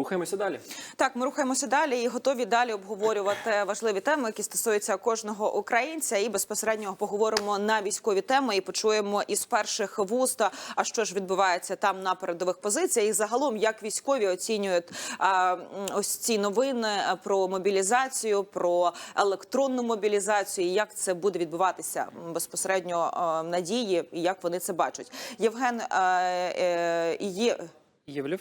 рухаємося далі. Так, ми рухаємося далі і готові далі обговорювати важливі теми, які стосуються кожного українця. І безпосередньо поговоримо на військові теми і почуємо із перших вуст, а що ж відбувається там на передових позиціях. І загалом, як військові оцінюють а, ось ці новини про мобілізацію, про електронну мобілізацію, і як це буде відбуватися безпосередньо а, надії, і як вони це бачать. Євген е, е, є. Євлів.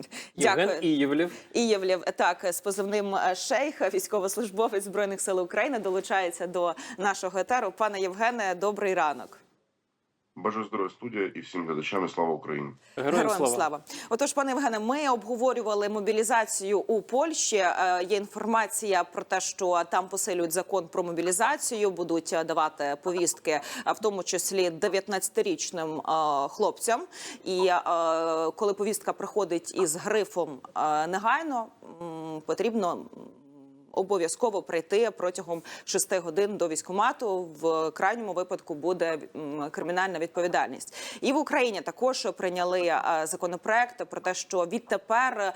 І, Євген Дякую. Ієвлів. Ієвлєв, так, з позивним е, Шейх, військовослужбовець Збройних сил України, долучається до нашого етеру. Пане Євгене, добрий ранок. Бажаю здоров'я студія і всім глядачам і слава Україні. Героям, слава. Отож, пане Євгене, ми обговорювали мобілізацію у Польщі. Е, Є інформація про те, що там посилюють закон про мобілізацію, будуть е, давати повістки, а в тому числі 19-річним е, хлопцям. І е, коли повістка приходить із грифом е, негайно, м, потрібно. Обов'язково прийти протягом 6 годин до військкомату. В крайньому випадку буде кримінальна відповідальність. І в Україні також прийняли е, законопроект про те, що відтепер е,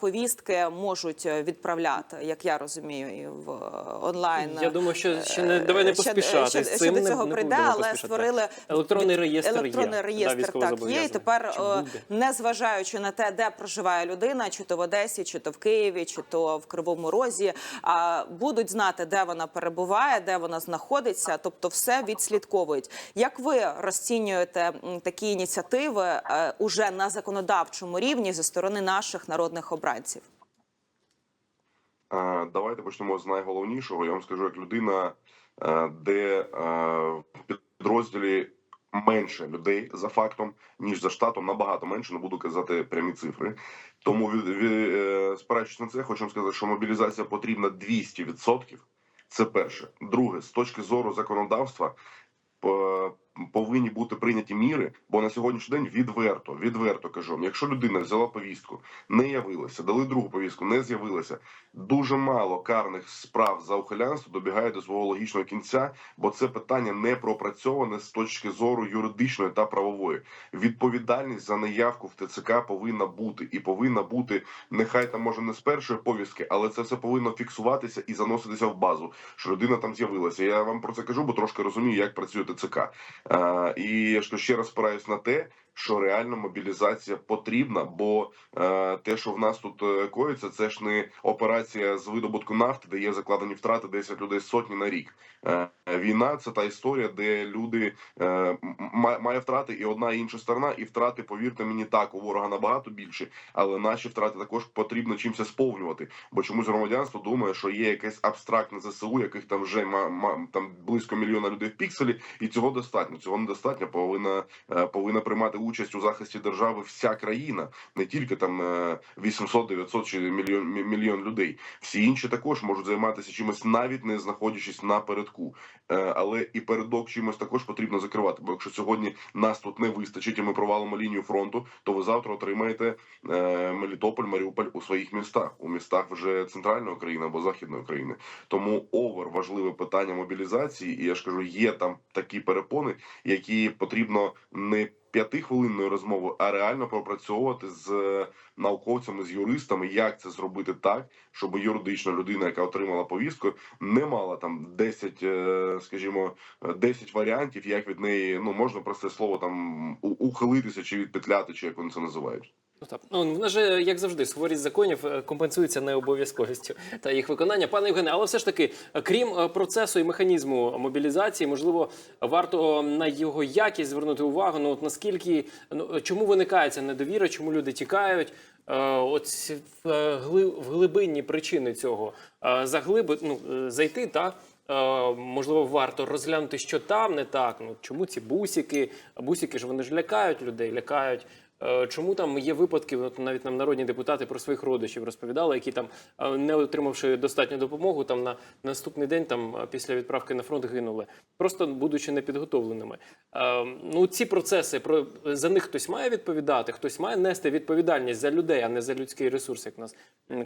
повістки можуть відправляти, як я розумію, і в е, онлайн. Я думаю, що ще не давай не поспішати. ще- з ще до цього не прийде, будемо але поспішати. створили електронний реєстр. електронний є, реєстр. да, так є. І тепер, Чи е, буде? незважаючи на те, де проживає людина, чи то в Одесі, чи то в Києві, чи то в Кривому Розі, будуть знати, де вона перебуває, де вона знаходиться. Тобто, все відслідковують. Як ви розцінюєте такі ініціативи е, уже на законодавчому рівні зі сторони наших народних обранців? Е, Давайте почнемо з найголовнішого. Я вам скажу, як людина, е, де в підрозділі менше людей за фактом, ніж за штатом, набагато менше, не буду казати прямі цифри. Тому е, спираючись на це, хочу сказати, що мобілізація потрібна 200%. Це перше. Друге, з точки зору законодавства. По- Повинні бути прийняті міри, бо на сьогоднішній день відверто, відверто кажу, якщо людина взяла повістку, не явилася, дали другу повістку, не з'явилася. Дуже мало карних справ за ухилянство добігає до свого логічного кінця, бо це питання не пропрацьоване з точки зору юридичної та правової. Відповідальність за неявку в ТЦК повинна бути і повинна бути нехай там може не з першої повістки, але це все повинно фіксуватися і заноситися в базу, що людина там з'явилася. Я вам про це кажу, бо трошки розумію, як працює ТЦК. І я ще раз спираюсь на те, що реально мобілізація потрібна, бо е, те, що в нас тут е, коїться, це ж не операція з видобутку нафти, де є закладені втрати 10 людей сотні на рік. Е, війна це та історія, де люди е, має втрати і одна і інша сторона, і втрати, повірте мені, так у ворога набагато більше, але наші втрати також потрібно чимось сповнювати. Бо чомусь громадянство думає, що є якесь абстрактне ЗСУ, яких там вже там близько мільйона людей в пікселі, і цього достатньо. Цього недостатньо. Повинна е, повинна приймати участь у захисті держави вся країна, не тільки там е, 800, 900 чи мільйон мільйон людей. Всі інші також можуть займатися чимось, навіть не знаходячись напередку. Е, Але і передок чимось також потрібно закривати. Бо якщо сьогодні нас тут не вистачить, і ми провалимо лінію фронту, то ви завтра отримаєте е, Мелітополь, Маріуполь у своїх містах, у містах вже центральної України або західної України. Тому овер важливе питання мобілізації, і я ж кажу, є там такі перепони, які потрібно не п'ятихвилинною розмовою, а реально пропрацьовувати з е, науковцями, з юристами, як це зробити так, щоб юридична людина, яка отримала повістку, не мала там 10, е, скажімо, е, 10 варіантів, як від неї ну можна просте слово там ухилитися чи відпетляти, чи як вони це називають. Ну, так. Ну, вона ж, як завжди, суворість законів е, компенсується необов'язковістю та їх виконання. Пане Євгене, але все ж таки, е, крім е, процесу і механізму мобілізації, можливо, варто на його якість звернути увагу. Ну, от наскільки ну, чому виникає ця недовіра, чому люди тікають? Е, От е, гли- в глибинні причини цього Е, заглиби, ну, е, зайти та. е, Можливо, варто розглянути, що там не так. Ну чому ці бусики? Бусики ж вони ж лякають людей, лякають. Е, Чому там є випадки, от навіть нам народні депутати про своїх родичів розповідали, які там, е, не отримавши достатню допомогу, там на наступний день, там е, після відправки на фронт гинули, просто будучи непідготовленими. Ну ці процеси про за них хтось має відповідати, хтось має нести відповідальність за людей, а не за людський ресурс, як нас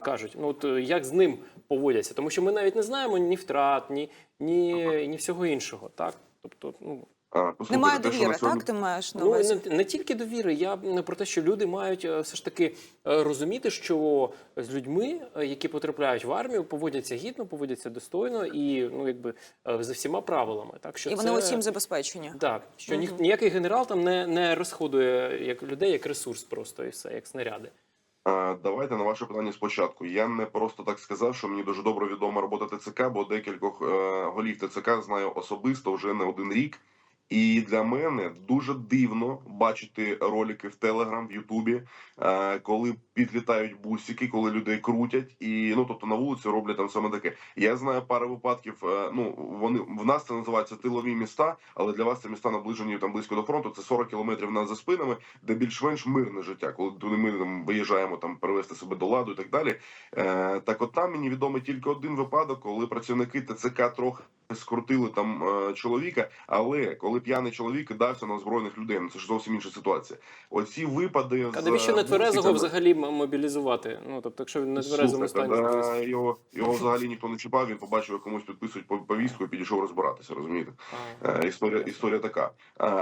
кажуть. Ну от як з ним поводяться, тому що ми навіть не знаємо ні втрат, ні, ні, ні всього іншого, так тобто, ну послухайте, Немає те, довіри, сьогодні- так? Ти маєш на Ну не, не тільки довіри. Я про те, що люди мають е, все ж таки е, розуміти, що з людьми, е, які потрапляють в армію, поводяться гідно, поводяться достойно і ну якби за всіма правилами. Так що І вони це... усім забезпечені. Так, що ні, ніякий генерал там не, не розходує як людей як ресурс, просто і все, як снаряди. Давайте на ваше питання спочатку. Я не просто так сказав, що мені дуже добре відома робота ТЦК, бо декількох е, голів ТЦК знаю особисто вже не один рік. І для мене дуже дивно бачити ролики в Телеграм, в Ютубі, е, коли підлітають бусики, коли людей крутять, і ну тобто на вулиці роблять там саме таке. Я знаю пару випадків. е, ну вони в нас це називається тилові міста, але для вас це міста наближені там близько до фронту. Це 40 кілометрів нас за спинами, де більш-менш мирне життя, коли ми там виїжджаємо там перевести себе до ладу і так далі. Е, так, от там мені відомий тільки один випадок, коли працівники ТЦК трохи скрутили там е, чоловіка, але коли п'яний чоловік кидався на озброєних людей, ну це ж зовсім інша ситуація. Оці випади А з, навіщо е, нетверезого бусиками- взагалі мобілізувати? Ну тобто, якщо він не тверезому стані. да, його, його взагалі ніхто не чіпав. Він побачив, як комусь підписують пов- повістку і підійшов розбиратися. Розумієте? Е, історія, історія така.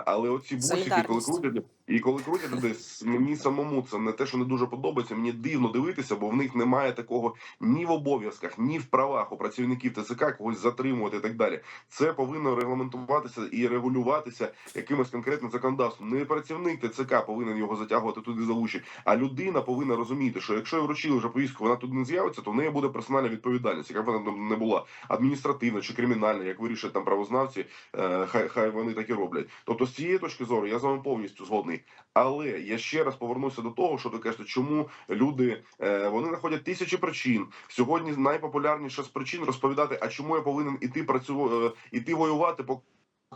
Але оці бусики, коли крутять, і коли крутять десь, мені самому це не те, що не дуже подобається. Мені дивно дивитися, бо в них немає такого ні в обов'язках, ні в правах у працівників ТЦК когось затримувати і так далі. Це повинно регламентуватися і регулюватися якимось конкретним законодавством. Не працівник ТЦК повинен його затягувати туди за вуші, а людина повинна розуміти, що якщо вручили вже повістку, вона туди не з'явиться, то в неї буде персональна відповідальність, яка б вона там не була адміністративна чи кримінальна, як вирішать там правознавці, е, хай хай вони так і роблять. Тобто, з цієї точки зору я з вами повністю згодний. Але я ще раз повернуся до того, що ви кажете, чому люди е, вони знаходять тисячі причин. Сьогодні найпопулярніша з причин розповідати, а чому я повинен іти працю, е, іти воювати, поки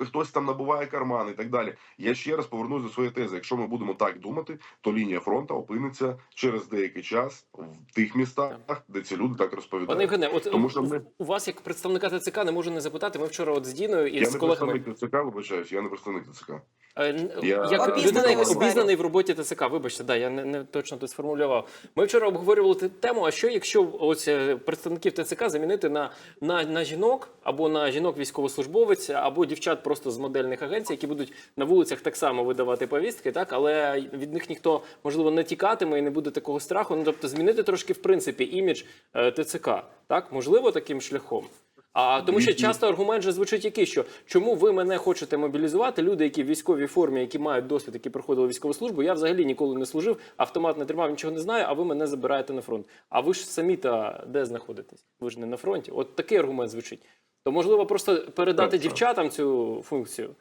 хтось там набуває кармани і так далі. Я ще раз повернусь до своєї тези. Якщо ми будемо так думати, то лінія фронту опиниться через деякий час в тих містах, де ці люди так Пане розповідають. Євгене, от Тому що у- ми- у вас як представника ТЦК не можу не запитати. Ми вчора от з Діною і Я з не колегами. представник ТЦК, вибачаюсь, я не представник ТЦК. Е, Я- Як Обізнаний людина, обізнаний в роботі ТЦК, вибачте, да, я не, не точно тут сформулював. Ми вчора обговорювали тему, а що якщо ось е, представників ТЦК замінити на, на, на жінок або на жінок військовослужбовець, або дівчат просто з модельних агенцій, які будуть на вулицях так само видавати повістки, так, але від них ніхто, можливо, не тікатиме і не буде такого страху. Ну, тобто змінити трошки, в принципі, імідж е, ТЦК, так, можливо, таким шляхом. А тому що часто аргумент же звучить який, що чому ви мене хочете мобілізувати? Люди, які в військовій формі, які мають досвід, які проходили військову службу. Я взагалі ніколи не служив, автомат не тримав, нічого не знаю. А ви мене забираєте на фронт. А ви ж самі та де знаходитесь? Ви ж не на фронті. От такий аргумент звучить. То можливо просто передати Так, так. дівчатам цю функцію.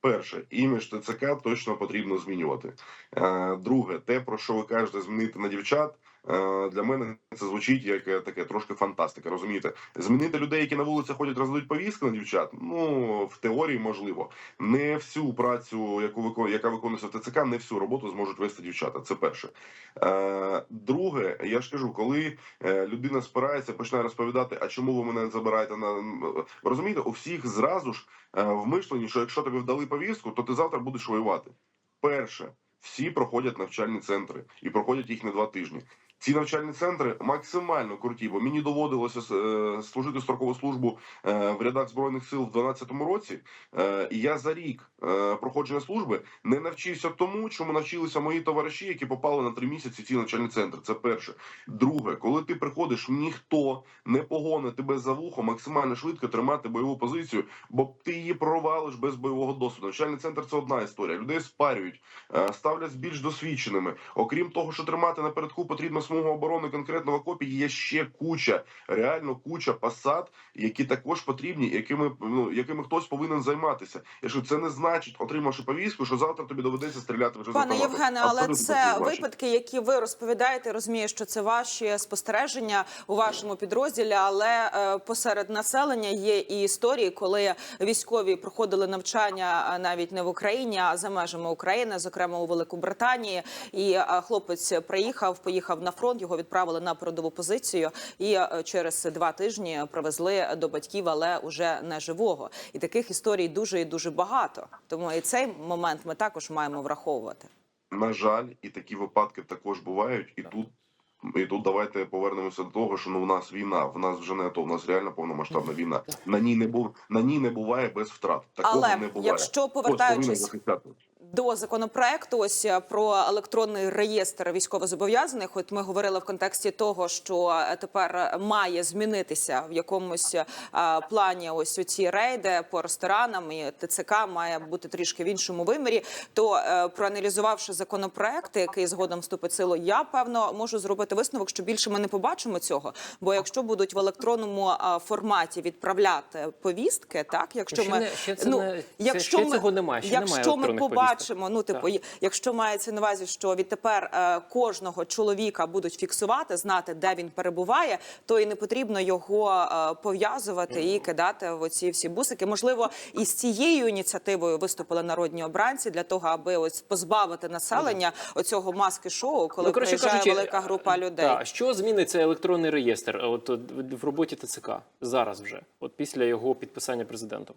Перше, імідж ТЦК точно потрібно змінювати. Е, Друге, те, про що ви кажете, змінити на дівчат. Е, Для мене це звучить як е, таке трошки фантастика. Розумієте, змінити людей, які на вулиці ходять, роздають повістки на дівчат. Ну в теорії можливо. Не всю працю, яку викон... яка виконується в ТЦК, не всю роботу зможуть вести дівчата. Це перше. Е, Друге, я ж кажу, коли людина спирається, починає розповідати, а чому ви мене забираєте на розумієте, у всіх зразу ж в мишленні, що якщо тобі вдали повістку, то ти завтра будеш воювати. Перше, всі проходять навчальні центри і проходять їх не два тижні. Ці навчальні центри максимально круті, бо мені доводилося е, служити строкову службу е, в рядах збройних сил в 12-му році. Е, і я за рік проходження служби не навчився тому, чому навчилися мої товариші, які попали на три місяці в ці навчальні центри. Це перше. Друге, коли ти приходиш, ніхто не погонить тебе за вухо максимально швидко тримати бойову позицію, бо ти її провалиш без бойового досвіду. Навчальний центр це одна історія. Людей спарюють, ставлять більш досвідченими. Окрім того, що тримати напередку потрібно смугу оборони конкретно в окопі. Є ще куча, реально куча посад, які також потрібні, якими ну якими хтось повинен займатися. Я що це не значить, отримавши повістку, що завтра тобі доведеться стріляти вже Пане. Євгене, але це випадки, які ви розповідаєте. Розумію, що це ваші спостереження у вашому підрозділі, але е, посеред населення є і історії, коли військові проходили навчання навіть не в Україні, а за межами України, зокрема у Великобританії. І хлопець приїхав, поїхав на фронт. Його відправили на передову позицію, і е, через два тижні привезли до батьків, але уже не живого. І таких історій дуже і дуже багато. Тому і цей момент ми також маємо враховувати. На жаль, і такі випадки також бувають, і тут І тут давайте повернемося до того, що ну в нас війна, в нас вже не то, в нас реально повномасштабна війна. На ній не був на ній не буває без втрат. Такого Але не буває. якщо повертаючись. До законопроекту, ось е, про електронний реєстр військовозобов'язаних. От ми говорили в контексті того, що е, тепер має змінитися в якомусь е, плані. Ось ці рейди по ресторанам і ТЦК має бути трішки в іншому вимірі. То е, проаналізувавши законопроект, який згодом вступить в силу, я певно можу зробити висновок, що більше ми не побачимо цього. Бо якщо будуть в електронному е, форматі відправляти повістки, так якщо Ще ми не- ще це ну не- якщо ще ми цього немає, ще немає якщо ми електронних побачимо, ну типу, Так. якщо мається на увазі, що відтепер е, кожного чоловіка будуть фіксувати, знати, де він перебуває, то і не потрібно його е, пов'язувати і кидати в оці всі бусики. Можливо, і з цією ініціативою виступили народні обранці для того, аби ось позбавити населення оцього маски шоу, коли Ну, коротше приїжджає кажучи, велика група людей. Та, що зміниться електронний реєстр от, от, в роботі ТЦК зараз вже, от після його підписання президентом?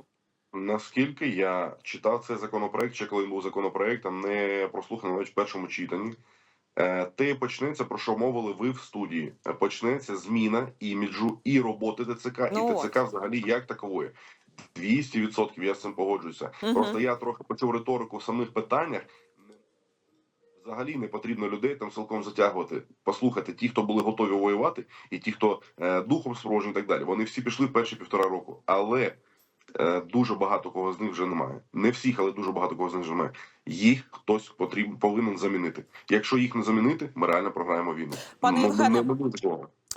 Наскільки я читав цей законопроект, ще коли він був законопроектом, не прослуханий навіть в першому читанні. е, Те почнеться про що мовили ви в студії. Почнеться зміна іміджу і роботи ТЦК, Ну і от. ТЦК взагалі як такової. 200% я з цим погоджуюся. Мгм. Просто я трохи почув риторику в самих питаннях. Взагалі не потрібно людей там цілком затягувати. Послухати ті, хто були готові воювати, і ті, хто е, духом спорожні і так далі. Вони всі пішли перші півтора року. Але дуже багато кого з них вже немає. Не всіх, але дуже багато кого з них вже немає. Їх хтось потрібен повинен замінити. Якщо їх не замінити, ми реально програємо війну. Пане Євгене,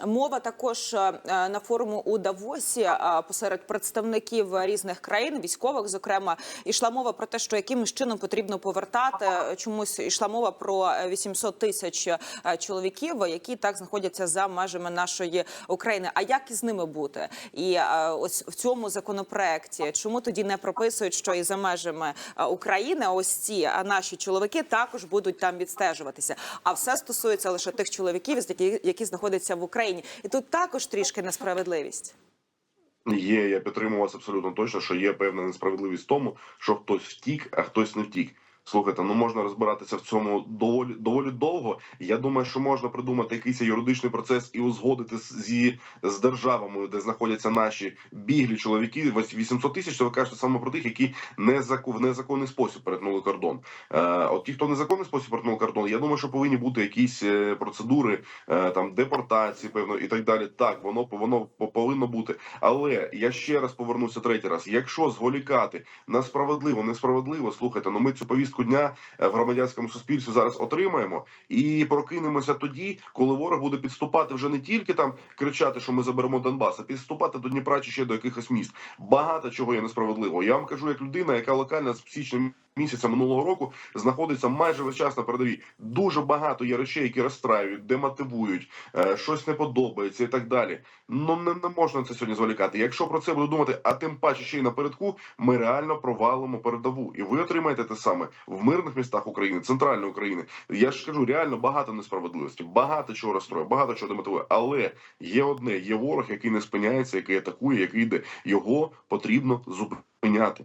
Мова також е, на форуму у Давосі е, посеред представників різних країн, військових, зокрема, йшла мова про те, що якимось чином потрібно повертати. Чомусь йшла мова про 800 тисяч е, чоловіків, які так знаходяться за межами нашої України. А як із ними бути? І ось в цьому законопроекті чому тоді не прописують, що і за межами України ось ці наші чоловіки також будуть там відстежуватися? А все стосується лише тих чоловіків, які знаходяться в Україні, і тут також трішки несправедливість. Є, я підтримую вас абсолютно точно, що є певна несправедливість в тому, що хтось втік, а хтось не втік. Слухайте, ну можна розбиратися в цьому доволі доволі довго. Я думаю, що можна придумати якийсь юридичний процес і узгодити зі з державами, де знаходяться наші біглі чоловіки. Ось 800 тисяч. Це ви кажете саме про тих, які не в незаконний спосіб перетнули кордон. Е, от ті, хто незаконний спосіб перетнули кордон, я думаю, що повинні бути якісь е, процедури е, там депортації, певно, і так далі. Так, воно воно повинно бути. Але я ще раз повернуся третій раз. Якщо зволікати на справедливо, несправедливо, слухайте, ну ми цю повістку дня е, в громадянському суспільстві зараз отримаємо і прокинемося тоді, коли ворог буде підступати вже не тільки там кричати, що ми заберемо Донбас, а підступати до Дніпра чи ще до якихось міст. Багато чого є несправедливо. Я вам кажу, як людина, яка локально з січня місяця минулого року знаходиться майже весь час на передовій. Дуже багато є речей, які розстраюють, демотивують, е, щось не подобається і так далі. Ну не, не можна це сьогодні зволікати. Якщо про це буду думати, а тим паче ще й напередку, ми реально провалимо передову, і ви отримаєте те саме в мирних містах України, центральної України. Я ж кажу, реально багато несправедливості, багато чого розстроює, багато чого демотивує. Але є одне: є ворог, який не спиняється, який атакує, який йде. Його потрібно зупиняти.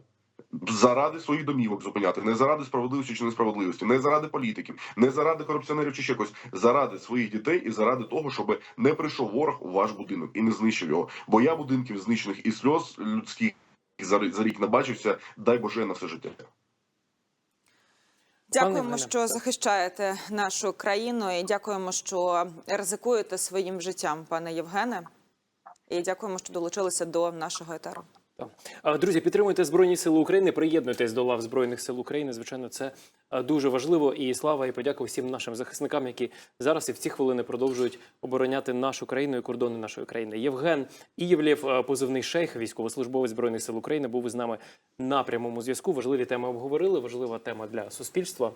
Заради своїх домівок зупиняти, не заради справедливості чи несправедливості, не заради політиків, не заради корупціонерів чи ще когось, заради своїх дітей і заради того, щоб не прийшов ворог у ваш будинок і не знищив його. Бо я будинків знищених і сльоз людських за, рік набачився, дай Боже на все життя. Дякуємо, що захищаєте нашу країну, і дякуємо, що ризикуєте своїм життям, пане Євгене. І дякуємо, що долучилися до нашого етеру. Друзі, підтримуйте Збройні Сили України, приєднуйтесь до лав Збройних сил України. Звичайно, це дуже важливо. І слава і подяка всім нашим захисникам, які зараз і в ці хвилини продовжують обороняти нашу країну і кордони нашої країни. Євген Ієвлєв, позивний шейх, військовослужбовець Збройних сил України, був із нами на прямому зв'язку. Важливі теми обговорили. Важлива тема для суспільства.